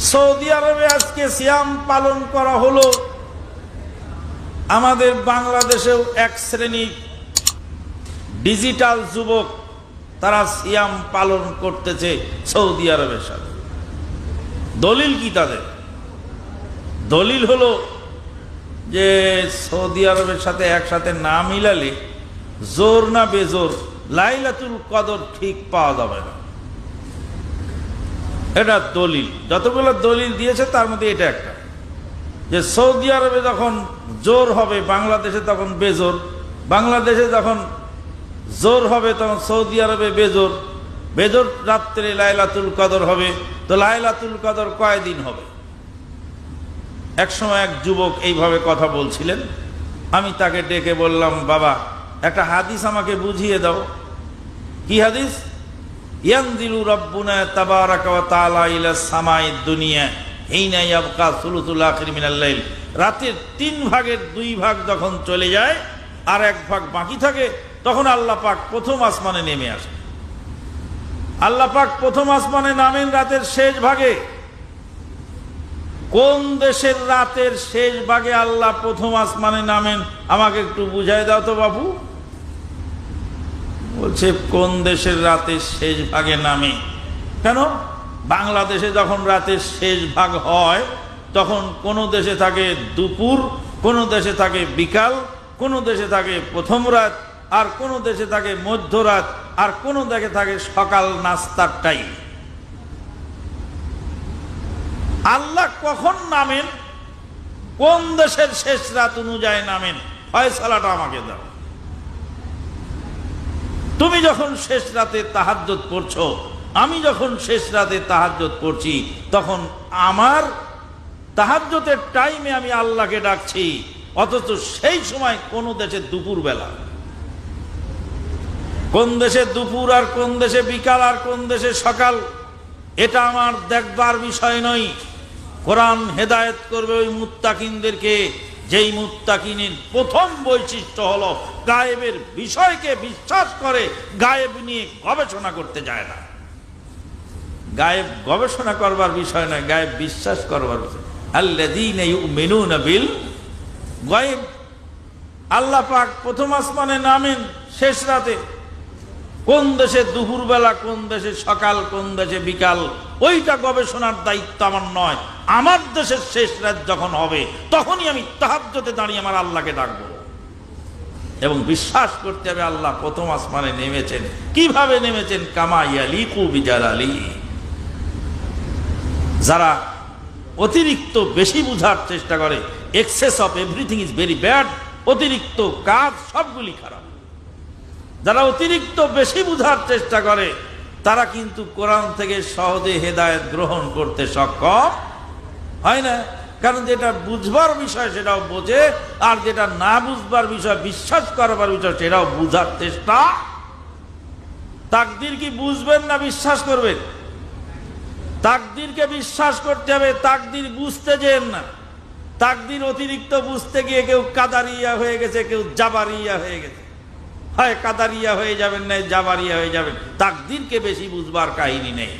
Saudi আরবে আজকে সিয়াম পালন করা হলো। আমাদের বাংলাদেশেও এক শ্রেণির ডিজিটাল যুবক তারা সিয়াম পালন করতেছে সৌদি আরবের সাথে। দলিল কি তাদের? দলিল হলো যে সৌদি আরবের সাথে একসাথে না মিলালে জোর না বেজোর, লাইলাতুল কদর ঠিক পাওয়া যাবে না। এটা দলিল। যতগুলো দলিল দিয়েছে, তার মধ্যে এটা একটা। যে সৌদি আরবে যখন জোর হবে, বাংলাদেশে তখন বেজোর। বাংলাদেশে যখন জোর হবে, তখন সৌদি আরবে বেজোর। বেজোর রাত্রে লাইলাতুল কদর হবে। তো লাইলাতুল কদর কয়দিন হবে? একসময় এক যুবক এইভাবে কথা বলছিলেন। আমি তাকে ডেকে বললাম, বাবা, একটা হাদিস আমাকে বুঝিয়ে দাও। কি হাদিস? ইয়ানজিলু রব্বুনা তাবারাকা ওয়া তাআলা ইলা সামাইদ দুনিয়া হিনা ইয়াবকা সুলুসুল আখির মিনাল লাইল। রাতের তিন ভাগের দুই ভাগ যখন চলে যায়, আর এক ভাগ বাকি থাকে, তখন আল্লাহ পাক প্রথম আসমানে নেমে আসে। আল্লাহ পাক প্রথম আসমানে নামেন রাতের শেষ ভাগে। কোন দেশের রাতের শেষ ভাগে আল্লাহ প্রথম আসমানে নামেন? আমাকে একটু বুঝাই দাও তো বাবু বলছে, কোন দেশের রাতের শেষ ভাগে নামে? কেন? বাংলাদেশে যখন রাতের শেষ ভাগ হয়, তখন কোন দেশে থাকে দুপুর, কোন দেশে থাকে বিকাল, কোন দেশে থাকে প্রথম রাত, আর কোন দেশে থাকে মধ্যরাত আর কোন দেশে থাকে সকাল নাস্তার টাইম আল্লাহ কখন নামেন? কোন দেশের শেষ রাত অনুযায়ী নামেন? ফয়সালাটা আমাকে দাও। তুমি যখন শেষ রাতে তাহাজ্জত করছ আমি যখন শেষ রাতে তাহাজ্জত করছি তখন আমার তাহাজ্জতের টাইমে আমি আল্লাহকে ডাকছি, অথচ সেই সময় কোন দেশে দুপুর বেলা। কোন দেশে দুপুর আর কোন দেশে বিকাল আর কোন দেশে সকাল, এটা আমার দেখবার বিষয় নয়। কোরআন হেদায়েত করবে ওই মুত্তাকিনদেরকে যেই মুত্তাকিনীর প্রথম বৈশিষ্ট্য হলো, গায়েবের বিষয়কে বিশ্বাস করে গায়েব নিয়ে গবেষণা করতে যায় না। গায়েব গবেষণা করবার বিষয় নয়, গায়েব বিশ্বাস করবার বিষয়। বিল গায়েব। আল্লাহ পাক প্রথম আসমানে নামেন, শেষ রাতে কোন দেশে দুপুরবেলা, কোন দেশে সকাল, কোন দেশে বিকাল, ওইটা গবেষণার দায়িত্ব আমার নয়। আমার দেশের শেষ রাত যখন হবে, তখনই আমি তাহাজ্জতে দাঁড়িয়ে আমার আল্লাহকে ডাকবো। এবং বিশ্বাস করতে হবে আল্লাহ প্রথম আসমানে নেমেছেন। কীভাবে নেমেছেন? কামা ইয়ালি কুবিজার আলী যারা অতিরিক্ত বেশি বুঝার চেষ্টা করে, excess of everything is very bad, অতিরিক্ত কাজ সবগুলি খারাপ। যারা অতিরিক্ত বেশি বুঝার চেষ্টা করে, তারা কিন্তু কোরআন থেকে সহজে হেদায়ত গ্রহণ করতে সক্ষম হয় না। কারণ যেটা বুঝবার বিষয় সেটাও বোঝে, আর যেটা না বুঝবার বিষয়, বিশ্বাস করবার বিষয় সেটাও বুঝার চেষ্টা। তাকদির কি বুঝবেন না বিশ্বাস করবেন? তাকদিরকে বিশ্বাস করতে হবে, তাকদির বুঝতে যেন না। তাকদির অতিরিক্ত বুঝতে গিয়ে কেউ কাদারিয়া হয়ে গেছে, কেউ জাবারিয়া হয়ে গেছে। হয় কাদারিয়া হয়ে যাবেন না জাবারিয়া হয়ে যাবেন। তাকদিরকে বেশি বুঝবার কাহিনী নেই।